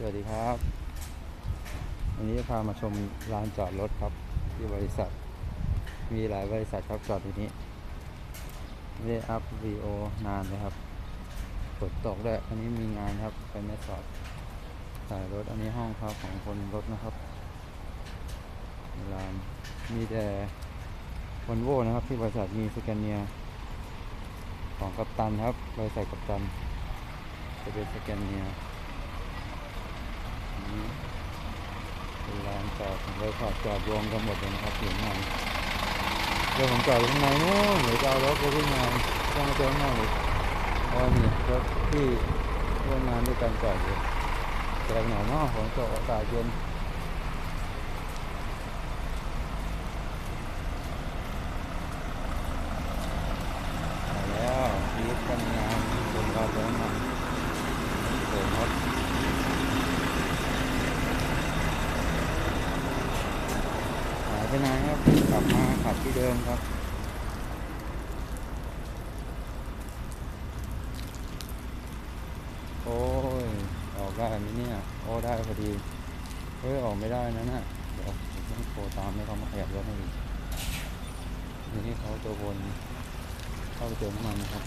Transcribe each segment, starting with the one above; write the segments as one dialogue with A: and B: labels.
A: สวัสดีครับ วันนี้จะพามาชมลานจอดรถครับ ที่บริษัท มีหลายบริษัทครับจอดอยู่นี้ไม่ได้อัพวีโอนานเลยครับฝนตกด้วยอันนี้มีงานครับไปแม่สอดถ่ายรถอันนี้ห้องพักของคนรถนะครับลานมีแต่วอลโวนะครับ ที่บริษัทมีสแกนเนียของกัปตันครับบริษัทกัปตันจะเป็นสแกนเนีย เป็นลานจอดของบริษัทจอดรวมกันหมดเลยนะครับอยู่ข้างในเดี๋ยวผมจอดอยู่ข้างในนู้นหรือจะเอารถไปที่งานต้องมาเจอข้างนอกเลยเพราะว่านี่รถที่ร่วมงานด้วยกันจอดอยู่แต่หนาวเนาะฝนตกอากาศเย็นมาแล้วชีวิตกันงานคนเราเดินมาเปิดรถ หาย ไปนาครับกลับมาขับที่เดิมครับโอ้ยออกได้ไหมเนี่ยโอ้ได้พอดีเฮ้ยออกไม่ได้นะน่ะเดี๋ยวผมต้องโทรตามให้เขามาขยับรถให้อีกทีนี้เขาจะวนเข้าไปเติมน้ำมันนะครับ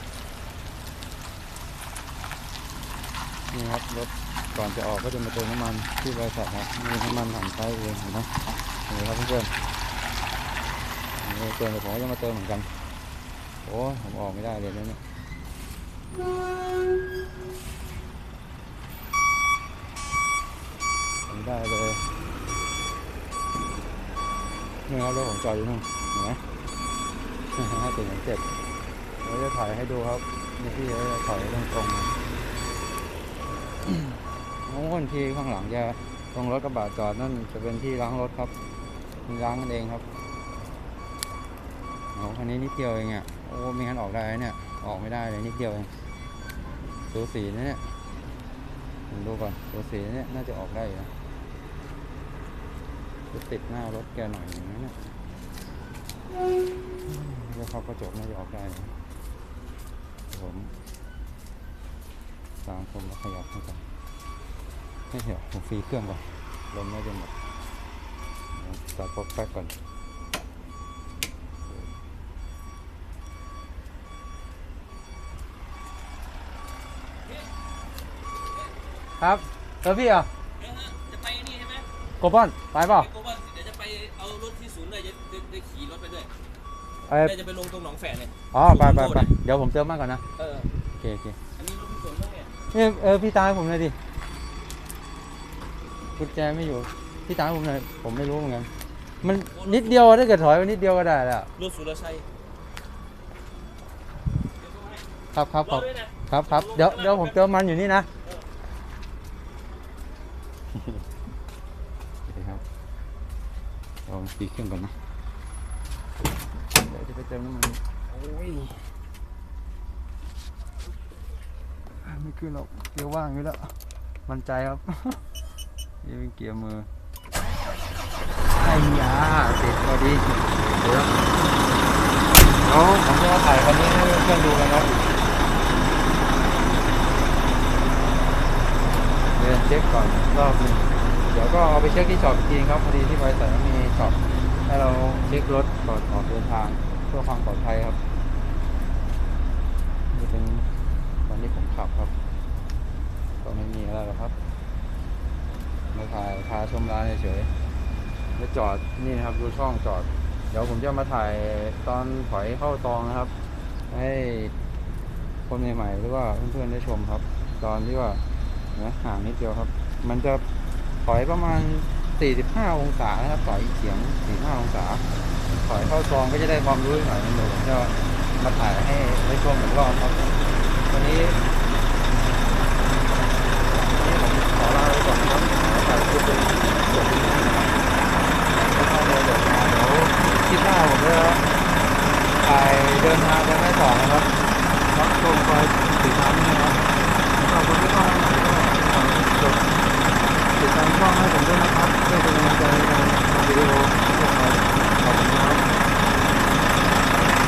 A: นี่ครับรถก่อนจะออกก็จะมาเติมน้ำมันที่บริษัทครับมีน้ำมันถังใช้เองเห็นไหมนี่ครับเพื่อน เติมผมก็จะมาเติมเหมือนกัน โอ้ผมออกไม่ได้เลยนะเนี่ยผมไม่ได้เลยนี่ครับรถผมจอดอยู่นู่นเห็นไหมห้าสิบเจ็ดเราจะถ่ายให้ดูครับนี่พี่เขาจะถ่ายตรงตรงๆนะโอ้คนที่ข้างหลังจะตรงรถกระบะจอดนั่นจะเป็นที่ล้างรถครับมีล้างกันเองครับ โอ้คันนี้นิดเดียวเองอะโอ้ไม่งั้นออกได้เนี่ย ออกไม่ได้เลยนิดเดียวเองตัวสีนะเนี่ยผมดูก่อนตัวสีนะเนี่ยน่าจะออกได้อยู่นะจะติดหน้ารถแกหน่อยหนึงนะเนี่ยแล้วเขากระจกน่าจะออกได้ผมตามผมแล้วขยับให้ก่อนไม่เดี๋ยวผมฟรีเครื่องก่อนลมน่าจะหมดตัดปลั๊กแป๊กก่อน ครับเจอพี่เหรอะ
B: เออฮะจะไปนี่ใช่ไหม
A: โกบอนไปเปล่า
B: ไปโกบอลเดี๋ยวจะไปเอารถที่ศูนย์เลยจะจะจะขี่รถไปด้วย
A: เอ้ย
B: เดี๋ยวจะไปลงตรงหนองแฝดเลย
A: อ๋อไปไปไปเดี๋ยวผมเติมมากก่อนนะ
B: เออ
A: โอเคโอเค
B: อันนี้รถที่ศูนย์บ้างเนี่ย
A: นี่เออพี่ตามให้ผมหน่อยดิกุญแจไม่อยู่พี่ตามให้ผมหน่อยผมไม่รู้เหมือนกันมันนิดเดียวถ้าเกิดถอยไปนิดเดียวก็ได้แล้ว
B: รถสุรชัย
A: ครับครับ
B: ร
A: ค
B: อ
A: รับ
B: ด้วยนะครับ
A: ครับเดี๋ยวเดี๋ยวผมเติมมันอยู่นี่นะโอเคครับ ลองตีเครื่องก่อนนะเดี๋ยวจะไปเติมน้ำมันโอ้ยไม่ขึ้นหรอกเกียร์ว่างอยู่แล้ว มั่นใจครับนี่เป็นเกียร์มือไอ้ยาติดพอดีเดี๋ยวเดี๋ยวผมจะถ่ายคันนี้ให้เพื่อนดูกันครับเดินเช็คก่อนรอบหนึง เดี๋ยวก็เอาไปเช็คที่ช็อปอีกทีครับพอดีที่บริษัทมีช็อปให้เราเช็ครถก่อนออกเดินทางเพื่อความปลอดภัยครับนี่เป็นตอนที่ผมขับครับ ก็ไม่มีอะไรหรอกครับมาถ่ายพาชมร้านเฉยๆแล้วจอดนี่นะครับดูช่องจอด เดี๋ยวผมจะมาถ่ายตอนถอยเข้าตองนะครับ ให้คนใหม่ๆหรือว่าเพื่อนๆได้ชมครับ ตอนที่ว่านะห่างนิดเดียวครับ มันจะ ถอยประมาณ 45 องศานะครับถอยเฉียง 45 องศา ถอยเข้าซองก็จะได้ความรู้หน่อยนึงเดี๋ยวผมจะมาถ่ายให้ได้ชมอีกรอบครับวันนี้วันนี้ผมขอลาไปก่อนนะครับขอถ่ายคลิปเป็นจบที่นี่นะครับแล้วก็เลยเดี๋ยวมาเดี๋ยวคลิปหน้าผมจะถ่ายเดินทางไปแม่อนะครับรับชมไปติดตามนะครับ